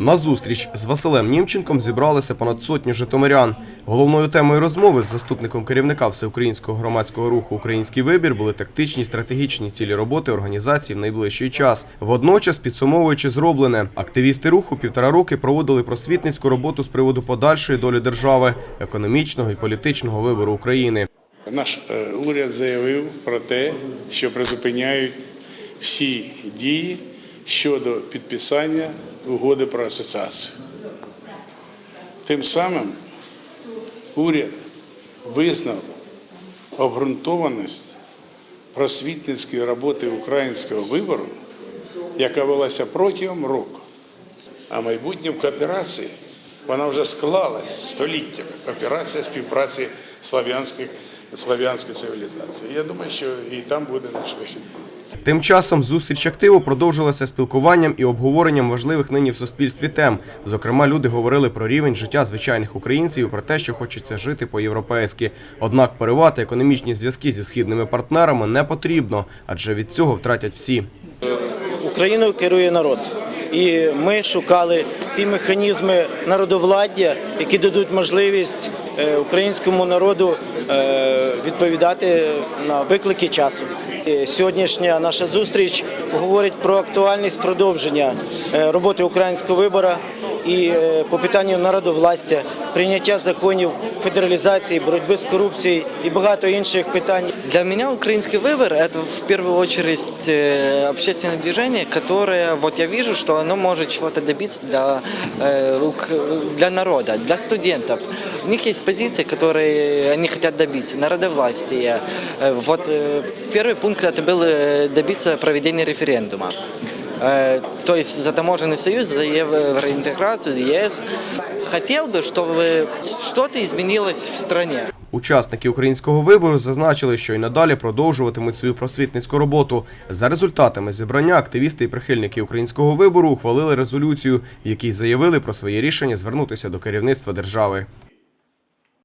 На зустріч з Василем Німченком зібралися понад сотню житомирян. Головною темою розмови з заступником керівника всеукраїнського громадського руху Український вибір були тактичні стратегічні цілі роботи організації в найближчий час. Водночас, підсумовуючи зроблене, активісти руху півтора роки проводили просвітницьку роботу з приводу подальшої долі держави, економічного і політичного вибору України. Наш е, уряд заявив про те, що призупиняють всі дії щодо підписання угоди про асоціацію. Тим самим уряд визнав обґрунтованість просвітницької роботи українського вибору, яка велася протягом року. А майбутнє в кооперації вона вже склалась століттями. Кооперація співпраці слав'янських слав'янської цивілізації. Я думаю, що і там буде наш вихід. Тим часом зустріч активу продовжилася спілкуванням і обговоренням важливих нині в суспільстві тем. Зокрема, люди говорили про рівень життя звичайних українців і про те, що хочеться жити по-європейськи. Однак перевати економічні зв'язки зі східними партнерами не потрібно, адже від цього втратять всі. Україною керує народ. І ми шукали ті механізми народовладдя, які дадуть можливість е, українському народу е, відповідати на виклики часу. Сьогоднішня наша зустріч говорить про актуальність продовження е, роботи українського вибора і е, по питанню народовластя, прийняття законів федералізації, боротьби з корупцією і багато інших питань. Для меня украинский выбор – это в первую очередь э, общественное движение, которое, вот я вижу, что оно может чего-то добиться для, э, ук- для народа, для студентов. У них есть позиции, которые они хотят добиться, народовластия. Э, Вот э, первый пункт это был э, добиться проведения референдума. Э, То есть за таможенный союз, за евроинтеграцию, за ЕС. Хотел бы, чтобы что-то изменилось в стране. Учасники українського вибору зазначили, що й надалі продовжуватимуть свою просвітницьку роботу. За результатами зібрання активісти і прихильники українського вибору ухвалили резолюцію, в якій заявили про своє рішення звернутися до керівництва держави.